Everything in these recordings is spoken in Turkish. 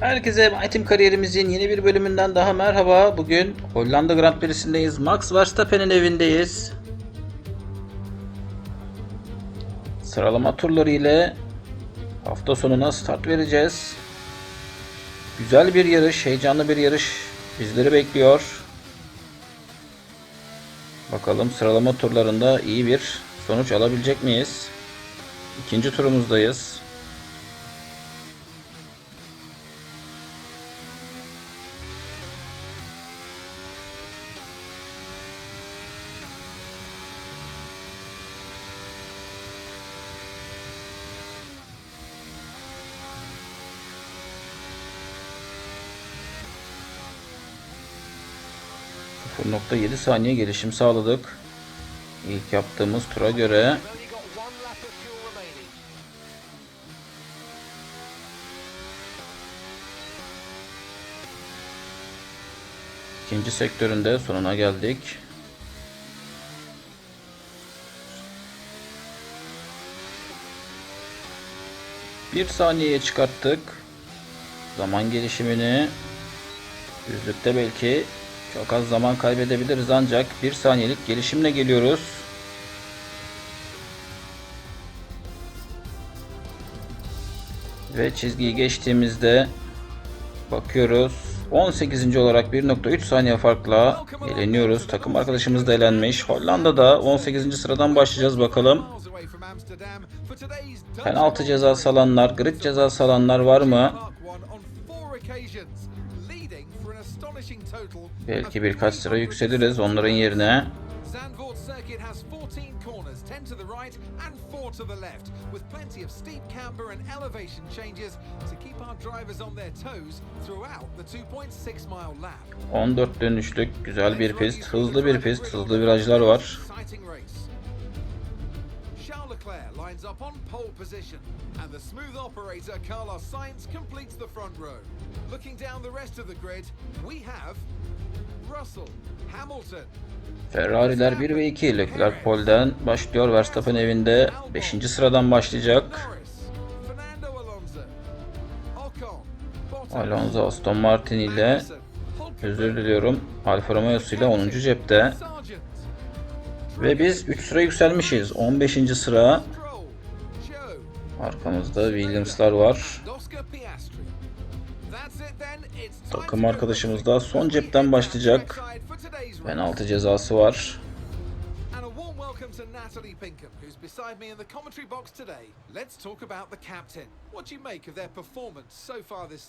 Herkese My Team kariyerimizin yeni bir bölümünden daha merhaba. Bugün Hollanda Grand Prix'sindeyiz. Max Verstappen'in evindeyiz. Sıralama turları ile hafta sonuna start vereceğiz. Güzel bir yarış, heyecanlı bir yarış bizleri bekliyor. Bakalım sıralama turlarında iyi bir sonuç alabilecek miyiz? İkinci turumuzdayız. .7 saniye gelişim sağladık. İlk yaptığımız tura göre ikinci sektöründe sonuna geldik. Bir saniyeye çıkarttık. Zaman gelişimini düzlükte belki çok az zaman kaybedebiliriz ancak bir saniyelik gelişimle geliyoruz. Ve çizgiyi geçtiğimizde bakıyoruz. 18. olarak 1.3 saniye farkla eleniyoruz. Takım arkadaşımız da elenmiş. Hollanda'da 18. sıradan başlayacağız bakalım. Penaltı cezası alanlar, grid cezası alanlar var mı? Belki birkaç sıra yükseliriz onların yerine. Zandvoort circuit has 14 corners, 10 to the right and 4 to the left, with plenty of steep camber and elevation changes to keep our drivers on their toes throughout the 2.6 mile lap. 14 dönüşlük güzel bir pist, hızlı bir pist, hızlı virajlar var. Lines up on pole position, and the smooth operator Carlos Sainz completes the front row. Looking down the rest of the grid, we have Russell, Hamilton, Ferrari'ler 1 ve 2 Leclerc pole'den başlıyor. Verstappen evinde 5. sıradan başlayacak. Alonso, Aston Martin ile özür diliyorum Alfa Romeo ile 10. cepte. Ve biz 3 sıra yükselmişiz. 15. sıra. Arkamızda Williams'lar var. Takım arkadaşımız da son cepten başlayacak. Penaltı cezası var. Natalie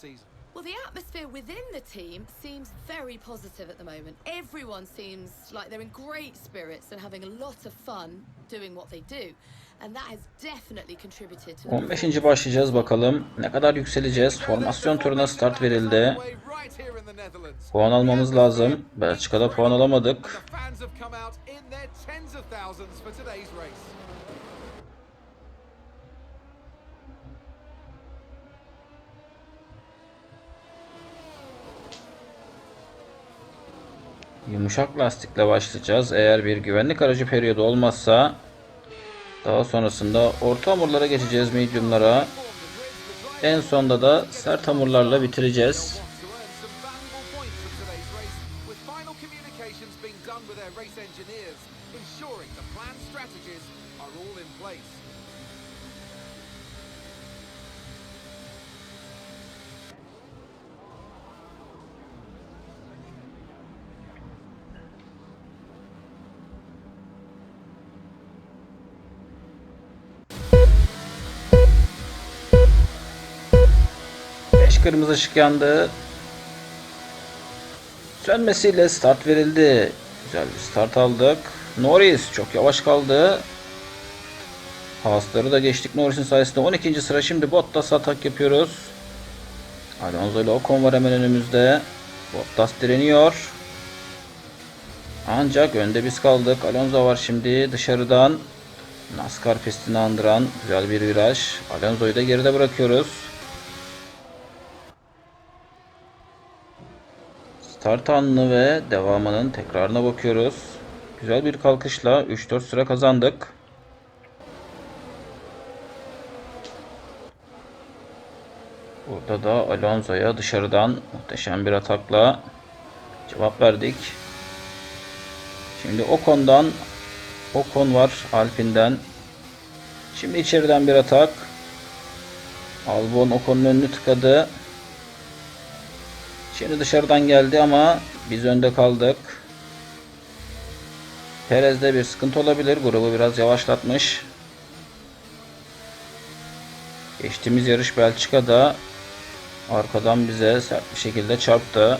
Pinkham? Well, the atmosphere within the team seems very positive at the moment. Everyone seems like they're in great spirits and having a lot of fun doing what they do. And that has definitely contributed to the 15. başlayacağız bakalım. Ne kadar yükseleceğiz? Formasyon turuna start verildi. Puan almamız lazım. Belçika'da puan alamadık. The fans have come out in their tens of thousands for today's race. Yumuşak lastikle başlayacağız. Eğer bir güvenlik aracı periyodu olmazsa daha sonrasında orta hamurlara geçeceğiz mediumlara. En sonda da sert hamurlarla bitireceğiz. ensuring the planned strategies are all in place. Kırmızı ışık yandı. Sönmesiyle start verildi. Güzel bir start aldık. Norris çok yavaş kaldı. Haasları da geçtik Norris'in sayesinde 12. sıra şimdi Bottas atak yapıyoruz. Alonso ile Ocon var hemen önümüzde. Bottas direniyor. Ancak önde biz kaldık. Alonso var şimdi dışarıdan. NASCAR pistini andıran güzel bir viraj. Alonso'yu da geride bırakıyoruz. Start anını ve devamının tekrarına bakıyoruz. Güzel bir kalkışla 3-4 sıra kazandık. Burada da Alonso'ya dışarıdan muhteşem bir atakla cevap verdik. Şimdi Ocon'dan Ocon var Alpine'den. Şimdi içeriden bir atak. Albon Ocon'un önünü tıkadı. Şimdi dışarıdan geldi ama biz önde kaldık. Perez'de bir sıkıntı olabilir. Grubu biraz yavaşlatmış. Geçtiğimiz yarış Belçika'da arkadan bize sert bir şekilde çarptı.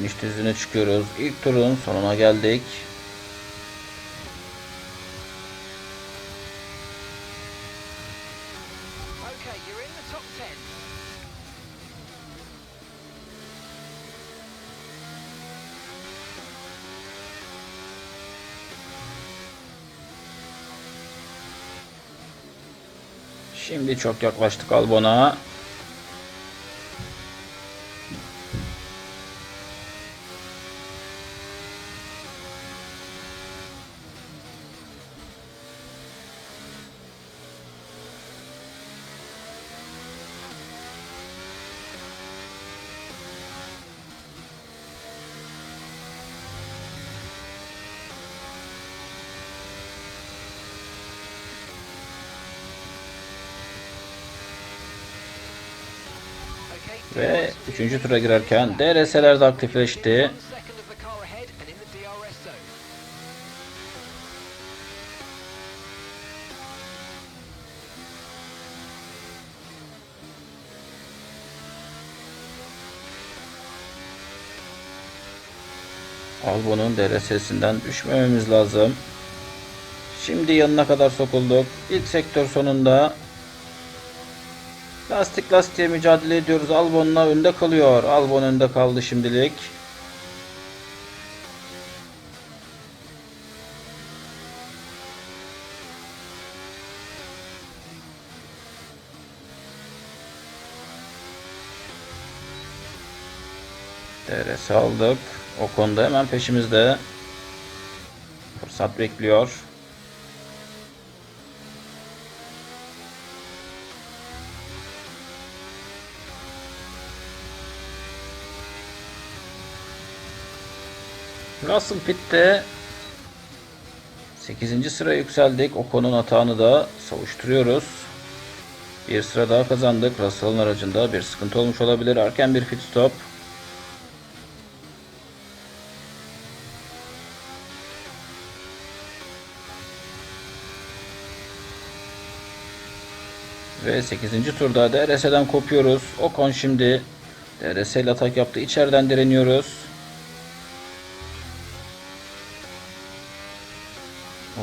Finish düzlüğüne çıkıyoruz. İlk turun sonuna geldik. Okay, you're in the top 10. Şimdi çok yaklaştık Albon'a. Ve 3. tura girerken DRS'ler de aktifleşti. Albon'un DRS'sinden düşmememiz lazım. Şimdi yanına kadar sokulduk. İlk sektör sonunda lastik lastiğe mücadele ediyoruz. Albon'la önde kalıyor. Albon önde kaldı şimdilik. DRS aldık. O konuda hemen peşimizde. Fırsat bekliyor. Russell Pitt'te 8. sıraya yükseldik. Ocon'un atağını da savuşturuyoruz. Bir sıra daha kazandık. Russell'ın aracında bir sıkıntı olmuş olabilir. Erken bir pit stop. Ve 8. turda DRS'den kopuyoruz. Ocon şimdi DRS ile atak yaptı. İçeriden direniyoruz.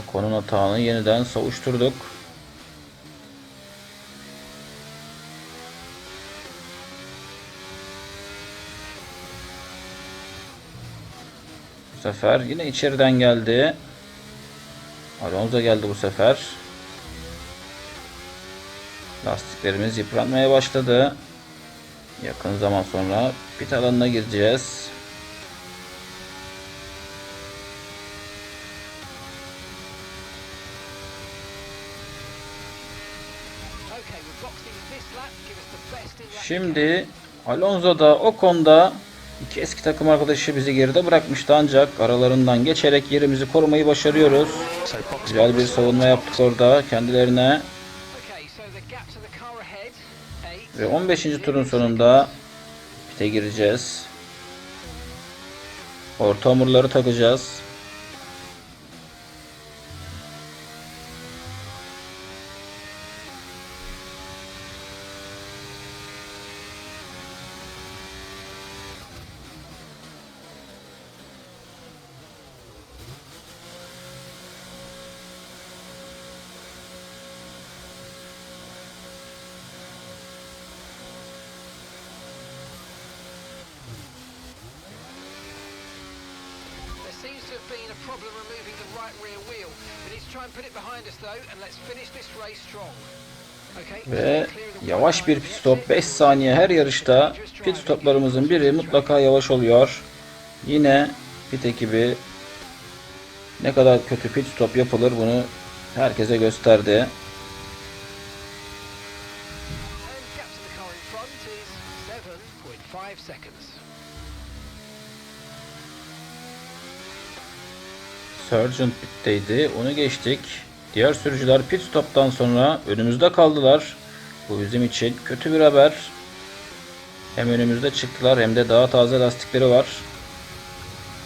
Ocon'un atağını yeniden savuşturduk. Bu sefer yine içeriden geldi. Alonso geldi bu sefer. Lastiklerimiz yıpranmaya başladı. Yakın zaman sonra pit alanına gireceğiz. Şimdi Alonso da Ocon'da iki eski takım arkadaşı bizi geride bırakmıştı ancak aralarından geçerek yerimizi korumayı başarıyoruz. Güzel bir savunma yaptık orada kendilerine. Ve 15. turun sonunda pite gireceğiz. Orta hamurları takacağız. Been a problem removing the right rear wheel. We need to try and put it behind us though, and let's finish this race strong. Ve Yavaş bir pit stop 5 saniye her yarışta pit stoplarımızın biri mutlaka yavaş oluyor. Yine pit ekibi ne kadar kötü pit stop yapılır bunu herkese gösterdi. And gap to the car in front is 7.5 seconds. Sargent pitteydi. Onu geçtik. Diğer sürücüler pit stop'tan sonra önümüzde kaldılar. Bu bizim için kötü bir haber. Hem önümüzde çıktılar hem de daha taze lastikleri var.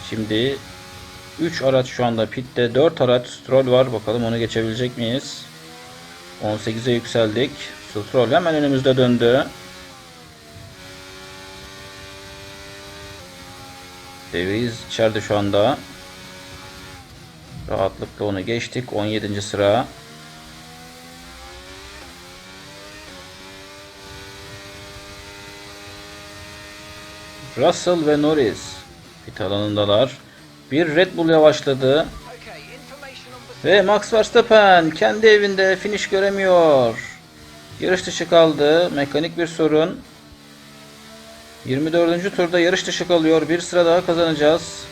Şimdi 3 araç şu anda pitte 4 araç Stroll var. Bakalım onu geçebilecek miyiz? 18'e yükseldik. Stroll hemen önümüzde döndü. Devriz içeride şu anda. Rahatlıkla onu geçtik. 17. sıra. Russell ve Norris pit alanındalar. Bir Red Bull yavaşladı. Ve Max Verstappen kendi evinde finish göremiyor. Yarış dışı kaldı. Mekanik bir sorun. 24. turda yarış dışı kalıyor. Bir sıra daha kazanacağız.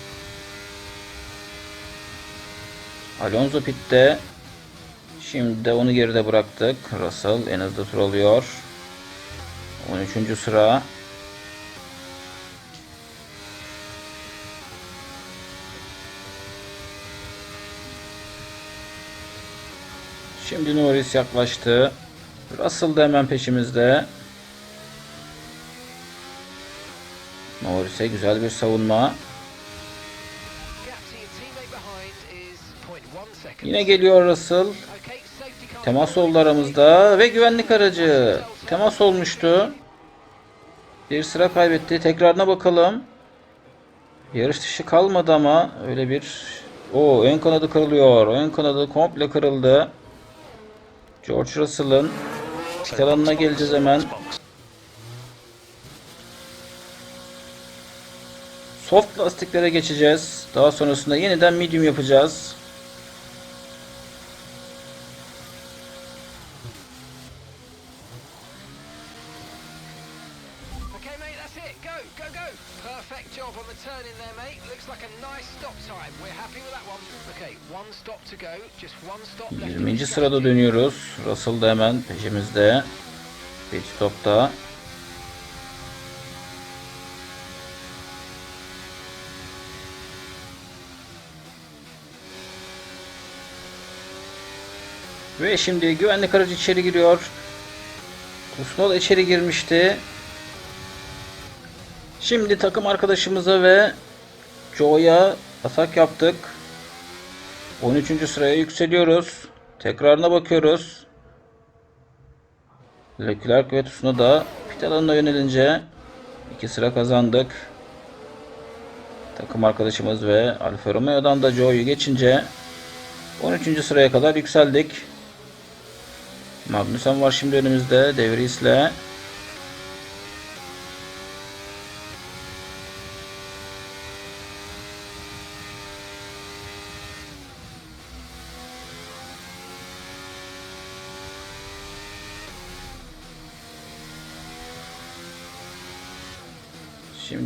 Alonso pitte. Şimdi de onu geride bıraktık. Russell en hızlı tur alıyor. 13. sıra. Şimdi Norris yaklaştı. Russell da hemen peşimizde. Norris'e güzel bir savunma. Yine geliyor Russell. Temas oldu aramızda ve güvenlik aracı temas olmuştu. Bir sıra kaybetti. Tekrarına bakalım. Yarış dışı kalmadı ama öyle bir o ön kanadı kırılıyor. Ön kanadı komple kırıldı. George Russell'ın pit alanına geleceğiz hemen. Soft lastiklere geçeceğiz. Daha sonrasında yeniden medium yapacağız. 20. the sırada dönüyoruz. Russell da hemen peşimizde. Pit stopta. Ve şimdi güvenlik aracı içeri giriyor. Kusnol içeri girmişti. Şimdi takım arkadaşımıza ve Joe'ya atak yaptık. 13. sıraya yükseliyoruz. Tekrarına bakıyoruz. Leclerc ve Tsunoda pit alanına yönelince iki sıra kazandık. Takım arkadaşımız ve Alfa Romeo'dan da Joe'yu geçince 13. sıraya kadar yükseldik. Magnussen var şimdi önümüzde De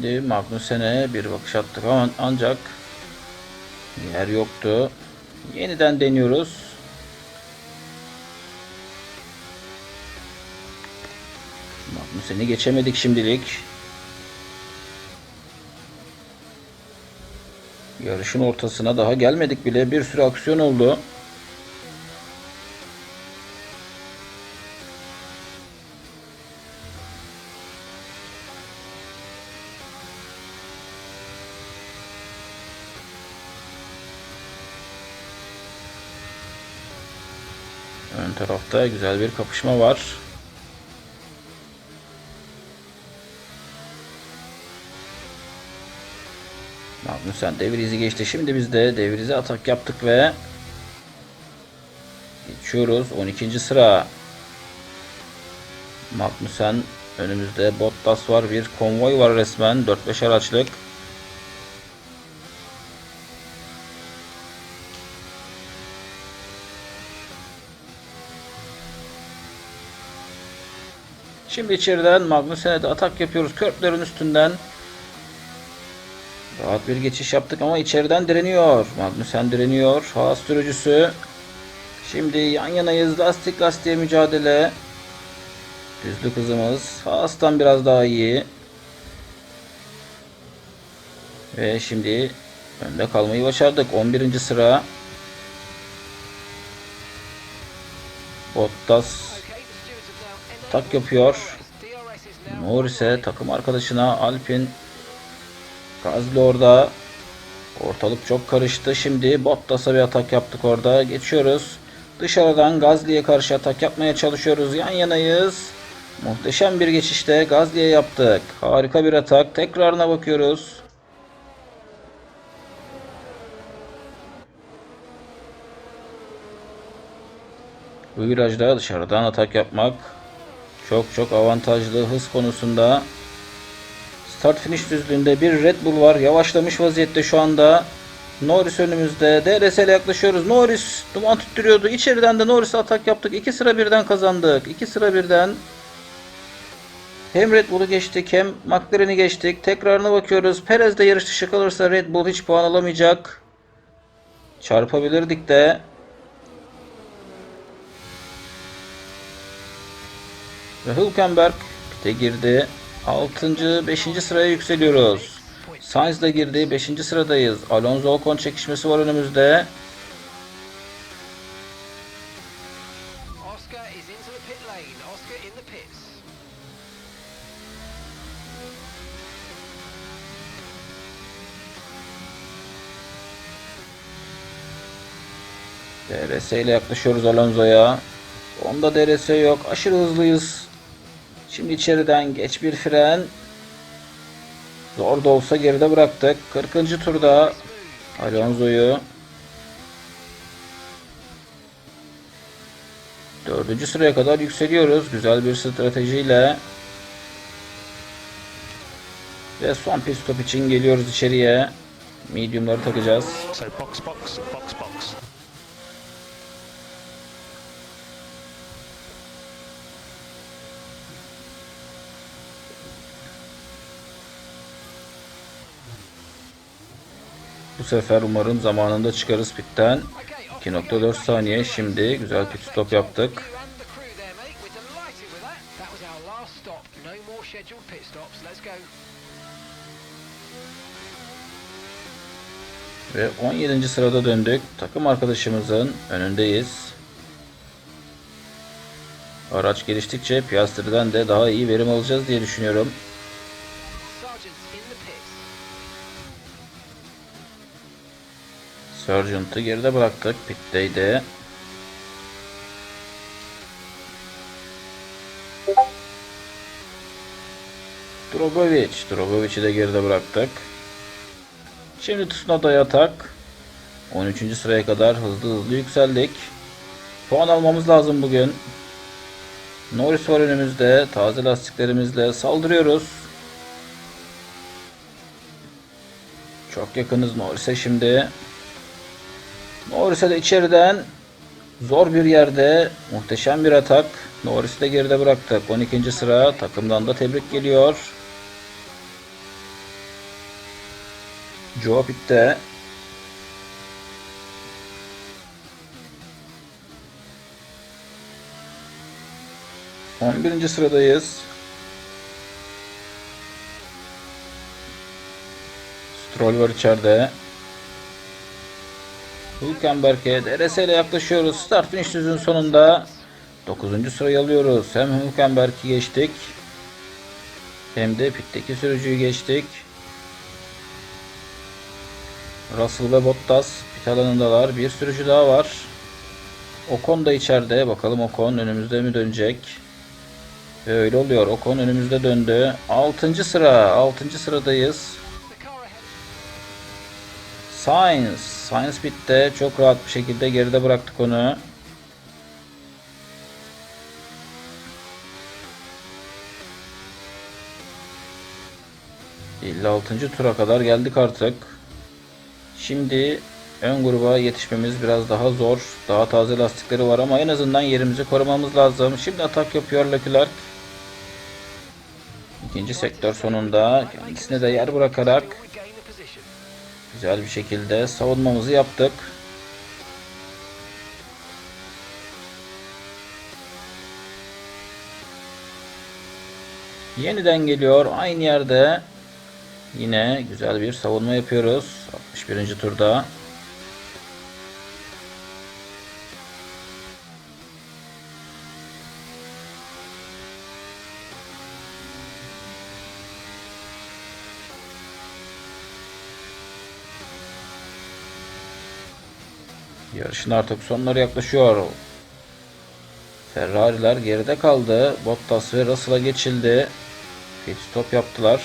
Şimdi Magnussen'e bir bakış attık ama ancak yer yoktu. Yeniden deniyoruz. Magnussen'i geçemedik şimdilik. Yarışın ortasına daha gelmedik bile. Bir sürü aksiyon oldu. Tarafta güzel bir kapışma var. Magnussen devrizi geçti. Şimdi biz de devrize atak yaptık ve geçiyoruz. 12. sıra. Magnussen önümüzde Bottas var. Bir konvoy var resmen. 4-5 araçlık. Şimdi içeriden Magnussen'e de atak yapıyoruz. Körplerin üstünden. Rahat bir geçiş yaptık ama içeriden direniyor. Magnussen direniyor. Haas sürücüsü. Şimdi yan yanayız. Lastik lastiğe mücadele. Düzlük hızımız. Haas'tan biraz daha iyi. Ve şimdi önde kalmayı başardık. 11. sıra. Bottas tak yapıyor. Norris'e takım arkadaşına Alpin Gazli orada. Ortalık çok karıştı. Şimdi Bottas'a bir atak yaptık orada. Geçiyoruz. Dışarıdan Gazli'ye karşı atak yapmaya çalışıyoruz. Yan yanayız. Muhteşem bir geçişte Gazli'ye yaptık. Harika bir atak. Tekrarına bakıyoruz. Bu virajda dışarıdan atak yapmak çok çok avantajlı hız konusunda. Start finish düzlüğünde bir Red Bull var. Yavaşlamış vaziyette şu anda. Norris önümüzde. DRS ile yaklaşıyoruz. Norris duman tüttürüyordu. İçeriden de Norris'e atak yaptık. İki sıra birden kazandık. İki sıra birden. Hem Red Bull'u geçtik hem McLaren'i geçtik. Tekrarına bakıyoruz. Perez de yarış dışı kalırsa Red Bull hiç puan alamayacak. Çarpabilirdik de. Ve Hülkenberg pite girdi. 6. 5. sıraya yükseliyoruz. Sainz de girdi. 5. sıradayız. Alonso Ocon çekişmesi var önümüzde. DRS ile yaklaşıyoruz Alonso'ya. Onda DRS yok. Aşırı hızlıyız. Şimdi içeriden geç bir fren. Zor da olsa geride bıraktık. 40. turda Alonso'yu Dördüncü sıraya kadar yükseliyoruz. Güzel bir stratejiyle. Ve son pit stop için geliyoruz içeriye. Medium'ları takacağız. Bu sefer umarım zamanında çıkarız pitten. 2.4 saniye şimdi güzel pit stop yaptık. Ve 17. sırada döndük. Takım arkadaşımızın önündeyiz. Araç geliştikçe Piastri'den de daha iyi verim alacağız diye düşünüyorum. Sargent'ı geride bıraktık. Pit'teydi. Drogovic. Drogovic'i de geride bıraktık. Şimdi Tsunoda'ya atak. 13. sıraya kadar hızlı hızlı yükseldik. Puan almamız lazım bugün. Norris var önümüzde. Taze lastiklerimizle saldırıyoruz. Çok yakınız Norris'e şimdi. Norris'e de içeriden zor bir yerde muhteşem bir atak. Norris'i de geride bıraktık. 12. sıra takımdan da tebrik geliyor. Joe Pitt'te. Birinci sıradayız. Stroll var içeride. Hülkenberg'e DRS ile yaklaşıyoruz. Start finish düzün sonunda 9. sırayı alıyoruz. Hem Hülkenberg'i geçtik. Hem de pitteki sürücüyü geçtik. Russell ve Bottas pit alanındalar. Bir sürücü daha var. Ocon da içeride. Bakalım Ocon önümüzde mi dönecek? Öyle oluyor. Ocon önümüzde döndü. 6. sıra. 6. sıradayız. Science. Science bitti. Çok rahat bir şekilde geride bıraktık onu. ...56. tura kadar geldik artık. Şimdi ön gruba yetişmemiz biraz daha zor. Daha taze lastikleri var ama en azından yerimizi korumamız lazım. Şimdi atak yapıyor Leclerc. İkinci sektör sonunda kendisine de yer bırakarak. Güzel bir şekilde savunmamızı yaptık. Yeniden geliyor aynı yerde. Yine güzel bir savunma yapıyoruz. 61. turda. Yarışın artık sonları yaklaşıyor. Ferrari'ler geride kaldı. Bottas ve Russell'a geçildi. Pit stop yaptılar.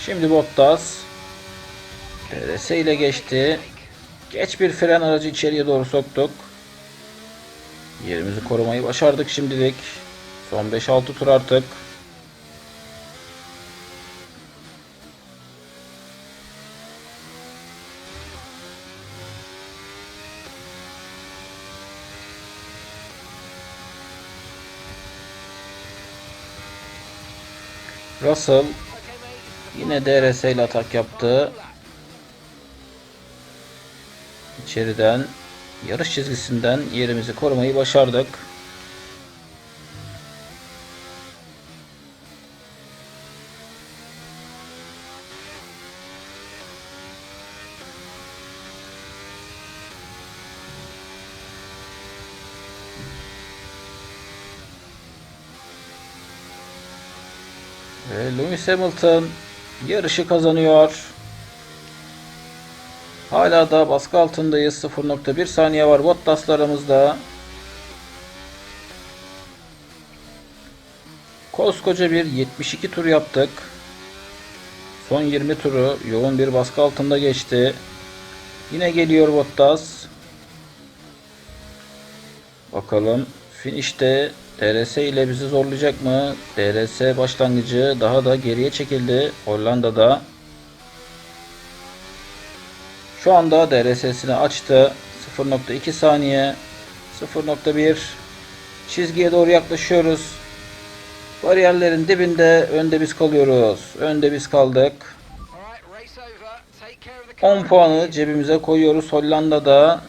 Şimdi Bottas DRS ile geçti. Geç bir fren aracı içeriye doğru soktuk. Yerimizi korumayı başardık şimdilik. Son 5-6 tur artık. Russell yine DRS ile atak yaptı. İçeriden yarış çizgisinden yerimizi korumayı başardık. Ve Lewis Hamilton yarışı kazanıyor. Hala da baskı altındayız. 0.1 saniye var aramızda. Koskoca bir 72 tur yaptık. Son 20 turu yoğun bir baskı altında geçti. Yine geliyor Bottas. Bakalım finişte DRS ile bizi zorlayacak mı? DRS başlangıcı daha da geriye çekildi Hollanda'da. Şu anda DRS'sini açtı. 0.2 saniye. 0.1 çizgiye doğru yaklaşıyoruz. Bariyerlerin dibinde önde biz kalıyoruz. Önde biz kaldık. All right, race over. Take care of the 10 car. puanı cebimize koyuyoruz Hollanda'da.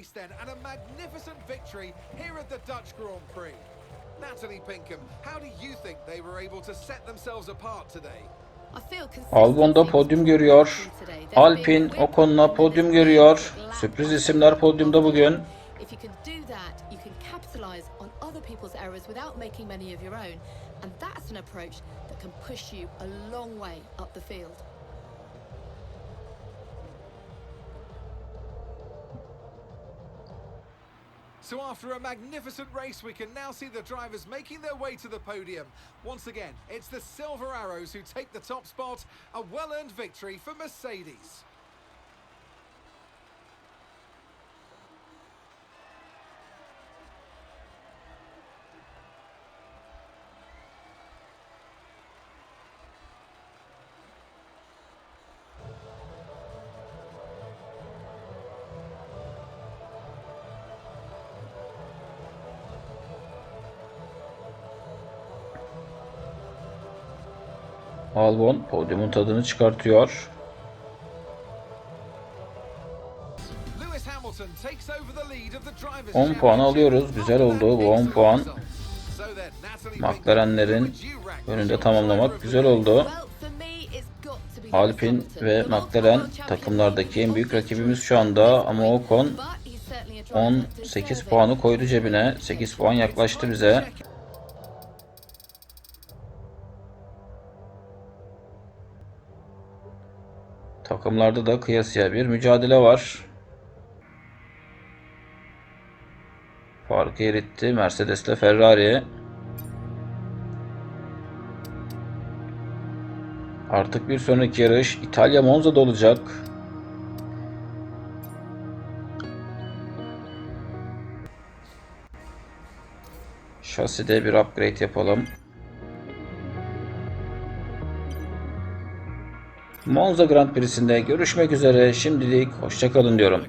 Race then, and a magnificent victory here at the Dutch Grand Prix. Natalie Pinkham, how do you think they were able to set themselves apart today? I feel Albon'da consistency podyum was görüyor. important today. There's Alpin been a Ocon'la whip podyum and görüyor. there's Sürpriz isimler podyumda bugün. If you can do that, you can capitalize on other people's errors without making many of your own. And that's an approach that can push you a long way up the field. So after a magnificent race, we can now see the drivers making their way to the podium. Once again, it's the Silver Arrows who take the top spot, a well-earned victory for Mercedes. Albon podyumun tadını çıkartıyor. Lewis Hamilton takes over the lead of the drivers' 10 puan alıyoruz. Güzel oldu bu 10 puan. McLaren'lerin önünde tamamlamak güzel oldu. Alpin ve McLaren takımlardaki en büyük rakibimiz şu anda ama Ocon But he's certainly a driver 18 deserving puanı koydu cebine. 8 puan yaklaştı bize. Takımlarda da kıyasıya bir mücadele var. Farkı eritti Mercedes ile Ferrari. Artık bir sonraki yarış İtalya Monza'da olacak. Şaside bir upgrade yapalım. Monza Grand Prix'sinde görüşmek üzere. Şimdilik hoşçakalın diyorum.